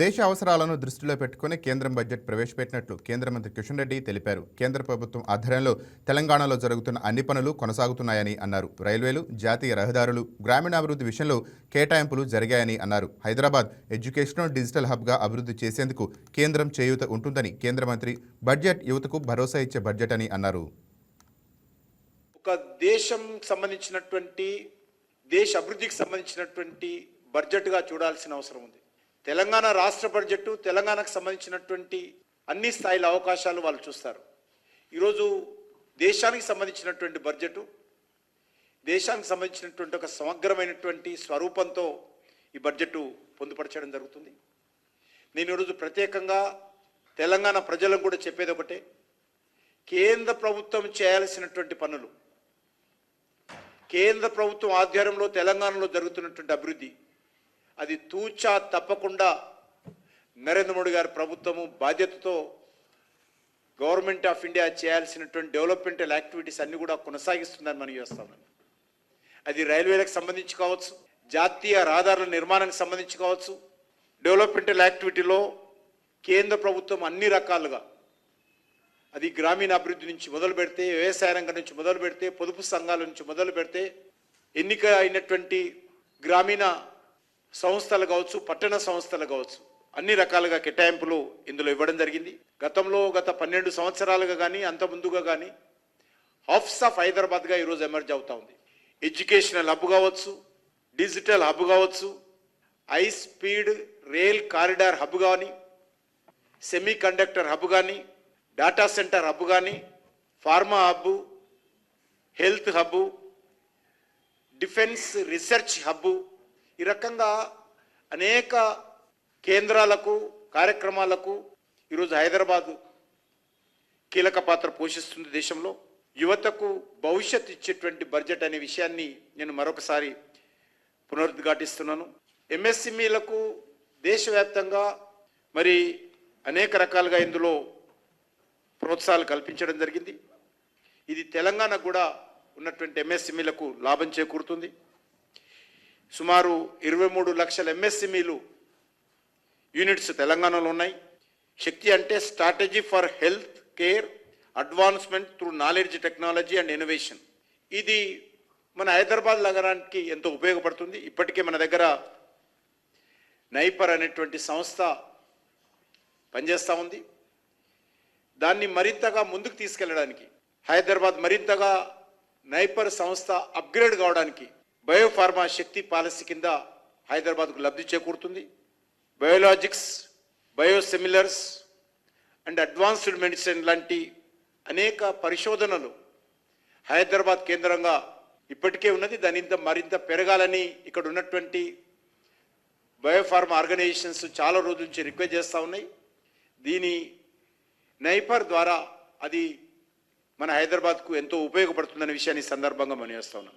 దేశ అవసరాలను దృష్టిలో పెట్టుకుని కేంద్రం బడ్జెట్ ప్రవేశపెట్టినట్లు కేంద్ర మంత్రి కిషన్ రెడ్డి తెలిపారు. కేంద్ర ప్రభుత్వం ఆధ్వర్యంలో తెలంగాణలో జరుగుతున్న అన్ని పనులు కొనసాగుతున్నాయని అన్నారు. రైల్వేలు జాతీయ రహదారులు గ్రామీణాభివృద్ధి విషయంలో కేటాయింపులు జరిగాయని అన్నారు. హైదరాబాద్ ఎడ్యుకేషనల్ డిజిటల్ హబ్గా అభివృద్ధి చేసేందుకు కేంద్రం చేయూత ఉంటుందని కేంద్ర మంత్రి బడ్జెట్ యువతకు భరోసా ఇచ్చే బడ్జెట్ అని అన్నారు. ఒక దేశం సంబంధించినటువంటి దేశ అభివృద్ధికి సంబంధించినటువంటి బడ్జెట్గా చూడాల్సిన అవసరం ఉంది. తెలంగాణ రాష్ట్ర బడ్జెట్ తెలంగాణకు సంబంధించినటువంటి అన్ని స్థాయిల అవకాశాలు వాళ్ళు చూస్తారు. ఈరోజు దేశానికి సంబంధించినటువంటి బడ్జెట్ దేశానికి సంబంధించినటువంటి ఒక సమగ్రమైనటువంటి స్వరూపంతో ఈ బడ్జెట్ పొందుపరచడం జరుగుతుంది. నేను ఈరోజు ప్రత్యేకంగా తెలంగాణ ప్రజలకు కూడా చెప్పేది ఒకటే కేంద్ర ప్రభుత్వం చేయాల్సినటువంటి పనులు కేంద్ర ప్రభుత్వం ఆధ్వర్యంలో తెలంగాణలో జరుగుతున్నటువంటి అభివృద్ధి అది తూచా తప్పకుండా నరేంద్ర మోడీ గారి ప్రభుత్వము బాధ్యతతో గవర్నమెంట్ ఆఫ్ ఇండియా చేయాల్సినటువంటి డెవలప్మెంటల్ యాక్టివిటీస్ అన్ని కూడా కొనసాగిస్తుందని మనం చేస్తామని అది రైల్వేలకు సంబంధించి కావచ్చు జాతీయ రహదారుల నిర్మాణానికి సంబంధించి కావచ్చు డెవలప్మెంటల్ యాక్టివిటీలో కేంద్ర ప్రభుత్వం అన్ని రకాలుగా అది గ్రామీణ అభివృద్ధి నుంచి మొదలు పెడితే వ్యవసాయ రంగం నుంచి మొదలు పెడితే పొదుపు సంఘాల నుంచి మొదలు పెడితే ఎన్నిక అయినటువంటి గ్రామీణ సంస్థలు కావచ్చు పట్టణ సంస్థలు కావచ్చు అన్ని రకాలుగా కేటాయింపులు ఇందులో ఇవ్వడం జరిగింది. గతంలో గత పన్నెండు సంవత్సరాలుగా కానీ అంత ముందుగా కానీ హాఫ్స్ ఆఫ్ హైదరాబాద్గా ఈరోజు ఎమర్జ్ అవుతా ఉంది. ఎడ్యుకేషనల్ హబ్ కావచ్చు డిజిటల్ హబ్ కావచ్చు high speed rail corridor hub కానీ సెమీ కండక్టర్ హబ్ కానీ డేటా సెంటర్ హబ్ కానీ pharma hub health hub defence research hub ఈ రకంగా అనేక కేంద్రాలకు కార్యక్రమాలకు ఈరోజు హైదరాబాద్ కీలక పాత్ర పోషిస్తుంది దేశంలో. యువతకు భవిష్యత్ ఇచ్చేటువంటి బడ్జెట్ అనే విషయాన్ని నేను మరొకసారి పునరుద్ఘాటిస్తున్నాను. ఎంఎస్ఎంఈలకు దేశవ్యాప్తంగా మరి అనేక రకాలుగా ఇందులో ప్రోత్సాహాలు కల్పించడం జరిగింది. ఇది తెలంగాణ కూడా ఉన్నటువంటి ఎంఎస్ఎంఈలకు లాభం చేకూరుతుంది. సుమారు ఇరవై మూడు లక్షల ఎంఎస్ఎంఈలు యూనిట్స్ తెలంగాణలో ఉన్నాయి. శక్తి అంటే strategy for health care advancement through knowledge technology and innovation. ఇది మన హైదరాబాద్ నగరానికి ఎంతో ఉపయోగపడుతుంది. ఇప్పటికే మన దగ్గర నైపర్ అనేటువంటి సంస్థ పనిచేస్తూ ఉంది. దాన్ని మరింతగా ముందుకు తీసుకెళ్ళడానికి హైదరాబాద్ మరింతగా నైపర్ సంస్థ అప్గ్రేడ్ కావడానికి బయోఫార్మా శక్తి పాలసీ కింద హైదరాబాద్కు లబ్ధి చేకూరుతుంది. Biologics biosimilars and advanced medicine లాంటి అనేక పరిశోధనలు హైదరాబాద్ కేంద్రంగా ఇప్పటికే ఉన్నది. దాని ఇంత మరింత పెరగాలని ఇక్కడ ఉన్నటువంటి బయోఫార్మా ఆర్గనైజేషన్స్ చాలా రోజుల నుంచి రిక్వెస్ట్ చేస్తూ ఉన్నాయి. దీని నైపర్ ద్వారా అది మన హైదరాబాద్కు ఎంతో ఉపయోగపడుతుందనే విషయాన్ని ఈ సందర్భంగా మనం చేస్తూ ఉన్నాం.